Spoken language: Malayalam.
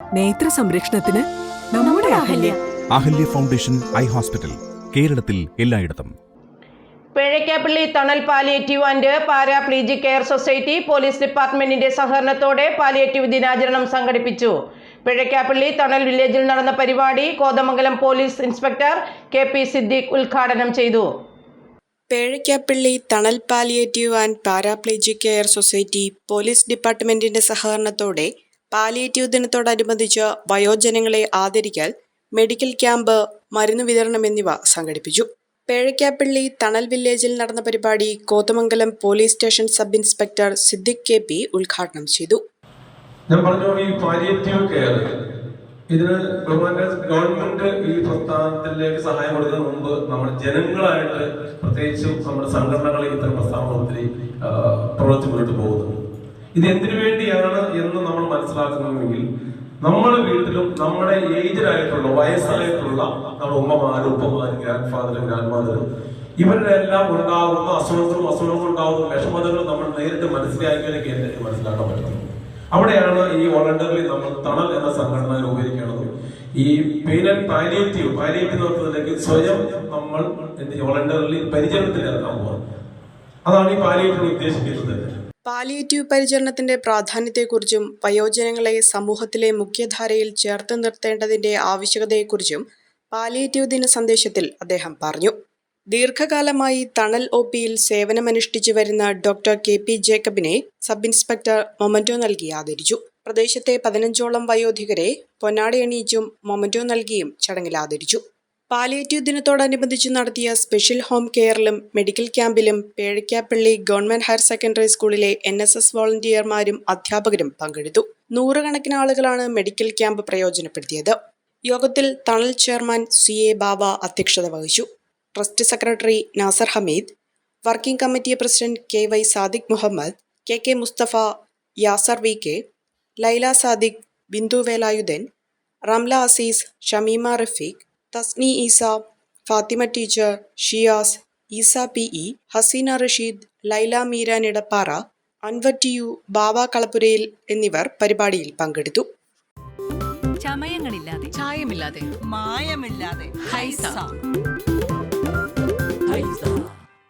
നേത്ര സംരക്ഷണത്തിന് നമ്മുടെ Ahalya. Ahalya. Foundation eye hospital കേരളത്തിൽ എല്ലായിടത്തും. Pezhakkappilly Thanal palliative and paraplegic care society police ഡിപ്പാർട്ട്മെന്റിന്റെ സഹകരണത്തോടെ പാലിയേറ്റീവ് ദിനാചരണം സംഘടിപ്പിച്ചു. പിഴയ്ക്കാപ്പള്ളി തണൽ വില്ലേജിൽ നടന്ന പരിപാടി Kothamangalam police inspector K P Siddique ഉദ്ഘാടനം ചെയ്തു. Pezhakkappilly Thanal palliative and paraplegic care society police ഡിപ്പാർട്ട്മെന്റിന്റെ സഹകരണത്തോടെ പാലിയേറ്റീവ് ദിനത്തോടനുബന്ധിച്ച് വയോജനങ്ങളെ ആദരിക്കൽ മെഡിക്കൽ ക്യാമ്പ് മരുന്ന് വിതരണം എന്നിവ സംഘടിപ്പിച്ചു. പേഴയ്ക്കാപ്പള്ളി തണൽ വില്ലേജിൽ നടന്ന പരിപാടി Kothamangalam police station sub inspector Siddique K P ഉദ്ഘാടനം ചെയ്തു. ഞാൻ പറഞ്ഞു ഈ പാലിയേറ്റീവ് കെയർ ഇതിന് ഗവൺമെന്റ് ഈ പ്രസ്ഥാനത്തിലേക്ക് സഹായം കൊടുക്കുന്ന മുമ്പ് നമ്മൾ ജനങ്ങളായിട്ട് പ്രത്യേകിച്ചും നമ്മുടെ സംഘടനകൾ ഇത്തരം പ്രസ്ഥാനത്തിൽ പ്രവർത്തി മുന്നോട്ട് പോകുന്നത് ഇത് എന്തിനു വേണ്ടിയാണ് എന്ന് നമ്മൾ മനസ്സിലാക്കുന്നുവെങ്കിൽ നമ്മുടെ വീട്ടിലും നമ്മുടെ ഏജിലായിട്ടുള്ള വയസ്സായിട്ടുള്ള നമ്മുടെ ഉമ്മമാരും ഉപ്പമാരും ഗ്രാൻഡ് ഫാദറും ഗ്രാൻഡ് മദറും ഇവരുടെ എല്ലാം ഉണ്ടാകുന്ന അസുഖങ്ങളും അസുഖങ്ങളും ഉണ്ടാകുന്ന വിഷമതകളും നമ്മൾ നേരിട്ട് മനസ്സിലാക്കിയതൊക്കെ എനിക്ക് മനസ്സിലാക്കാൻ പറ്റുന്നത് അവിടെയാണ് ഈ വോളണ്ടറിൽ നമ്മൾ തണൽ എന്ന സംഘടന രൂപീകരിക്കുന്നത് ഈ പെയിൻ ആൻഡ് പാലിയേറ്റീവ് പാലിയേറ്റീവ് നടത്തുന്നതിലേക്ക് സ്വയം നമ്മൾ എന്ത് വോളണ്ടറിൽ പരിചരണത്തിൽ ഇറക്കാൻ പോകുന്നത് അതാണ് ഈ പാലിയേറ്റീവ് ഉദ്ദേശിക്കുന്നത്. പാലിയേറ്റീവ് പരിചരണത്തിന്റെ പ്രാധാന്യത്തെക്കുറിച്ചും വയോജനങ്ങളെ സമൂഹത്തിലെ മുഖ്യധാരയിൽ ചേർത്ത് നിർത്തേണ്ടതിന്റെ ആവശ്യകതയെക്കുറിച്ചും പാലിയേറ്റീവ് ദിന സന്ദേശത്തിൽ അദ്ദേഹം പറഞ്ഞു. ദീർഘകാലമായി തണൽ ഒ പിയിൽ സേവനമനുഷ്ഠിച്ചു വരുന്ന ഡോക്ടർ കെ പി ജേക്കബിനെ സബ് ഇൻസ്പെക്ടർ മൊമന്റോ നൽകി ആദരിച്ചു. പ്രദേശത്തെ പതിനഞ്ചോളം വയോധികരെ പൊന്നാടയണിയിച്ചും മൊമന്റോ നൽകിയും ചടങ്ങിൽ ആദരിച്ചു. പാലിയേറ്റീവ് ദിനത്തോടനുബന്ധിച്ച് നടത്തിയ സ്പെഷ്യൽ ഹോം കെയറിലും മെഡിക്കൽ ക്യാമ്പിലും പേഴയ്ക്കാപ്പള്ളി ഗവൺമെന്റ് ഹയർ സെക്കൻഡറി സ്കൂളിലെ എൻ എസ് എസ് വോളണ്ടിയർമാരും അധ്യാപകരും പങ്കെടുത്തു. നൂറുകണക്കിന് ആളുകളാണ് മെഡിക്കൽ ക്യാമ്പ് പ്രയോജനപ്പെടുത്തിയത്. യോഗത്തിൽ തണൽ ചെയർമാൻ സി എ ബാബ അധ്യക്ഷത വഹിച്ചു. Trust secretary Nasar Hameed working committee president K Y Sadiq Muhammad K K Mustafa Yasar V K Laila Sadiq Bindu Velayudhan Ramla Azeez Shameema Rafeeq Thasni Esa Fathima teacher Shiyas Esa P E Haseena Rasheed Laila Meera Nidapara Anwar T U Bava Kalappurayil എന്നിവർ പരിപാടിയിൽ പങ്കെടുത്തു. ചമയങ്ങളില്ലാതെ ചായമില്ലാതെ മായമില്ലാതെ ഹൈസ. ഹൈസ.